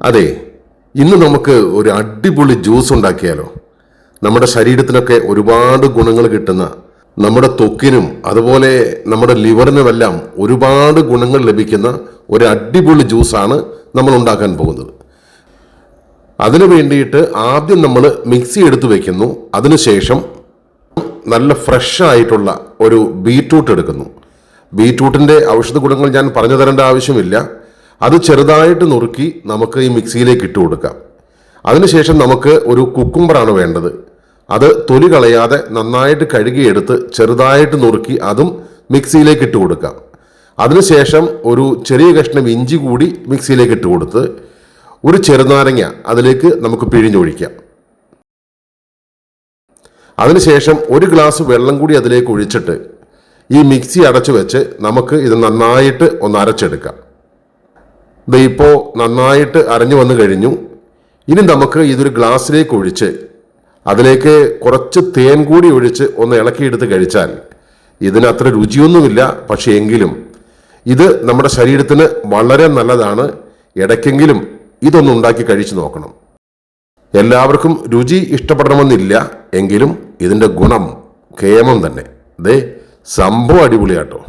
അതെ ഇന്ന് നമുക്ക് ഒരു അടിപൊളി ജ്യൂസ് ഉണ്ടാക്കിയാലോ. നമ്മുടെ ശരീരത്തിനൊക്കെ ഒരുപാട് ഗുണങ്ങൾ കിട്ടുന്ന നമ്മുടെ ത്വക്കിനും അതുപോലെ നമ്മുടെ ലിവറിനുമെല്ലാം ഒരുപാട് ഗുണങ്ങൾ ലഭിക്കുന്ന ഒരു അടിപൊളി ജ്യൂസാണ് നമ്മൾ ഉണ്ടാക്കാൻ പോകുന്നത്. അതിനു വേണ്ടിയിട്ട് ആദ്യം നമ്മൾ മിക്സി എടുത്ത് വെക്കുന്നു. അതിനുശേഷം നല്ല ഫ്രഷ് ആയിട്ടുള്ള ഒരു ബീറ്റ്റൂട്ട് എടുക്കുന്നു. ബീറ്റ്റൂട്ടിന്റെ ഔഷധ ഗുണങ്ങൾ ഞാൻ പറഞ്ഞു തരേണ്ട ആവശ്യമില്ല. അത് ചെറുതായിട്ട് നുറുക്കി നമുക്ക് ഈ മിക്സിയിലേക്ക് ഇട്ട് കൊടുക്കാം. അതിനുശേഷം നമുക്ക് ഒരു കുക്കുംബറാണ് വേണ്ടത്. അത് തൊലി കളയാതെ നന്നായിട്ട് കഴുകിയെടുത്ത് ചെറുതായിട്ട് നുറുക്കി അതും മിക്സിയിലേക്ക് ഇട്ട് കൊടുക്കാം. അതിനുശേഷം ഒരു ചെറിയ കഷ്ണം ഇഞ്ചി കൂടി മിക്സിയിലേക്ക് ഇട്ട് കൊടുത്ത് ഒരു ചെറുനാരങ്ങ അതിലേക്ക് നമുക്ക് പിഴിഞ്ഞൊഴിക്കാം. അതിനുശേഷം ഒരു ഗ്ലാസ് വെള്ളം കൂടി അതിലേക്ക് ഒഴിച്ചിട്ട് ഈ മിക്സി അടച്ചു വെച്ച് നമുക്ക് ഇത് നന്നായിട്ട് ഒന്ന് അരച്ചെടുക്കാം. ഇത് ഇപ്പോൾ നന്നായിട്ട് അരഞ്ഞു വന്നു കഴിഞ്ഞു. ഇനി നമുക്ക് ഇതൊരു ഗ്ലാസ്സിലേക്ക് ഒഴിച്ച് അതിലേക്ക് കുറച്ച് തേൻ കൂടി ഒഴിച്ച് ഒന്ന് ഇളക്കിയെടുത്ത് കഴിച്ചാൽ ഇതിന് അത്ര രുചിയൊന്നുമില്ല. പക്ഷേ എങ്കിലും ഇത് നമ്മുടെ ശരീരത്തിന് വളരെ നല്ലതാണ്. ഇടയ്ക്കെങ്കിലും ഇതൊന്നും ഉണ്ടാക്കി കഴിച്ചു നോക്കണം. എല്ലാവർക്കും രുചി ഇഷ്ടപ്പെടണമെന്നില്ല. എങ്കിലും ഇതിന്റെ ഗുണം കേമം തന്നെ. ദേ സംഭവം അടിപൊളിയാട്ടോ.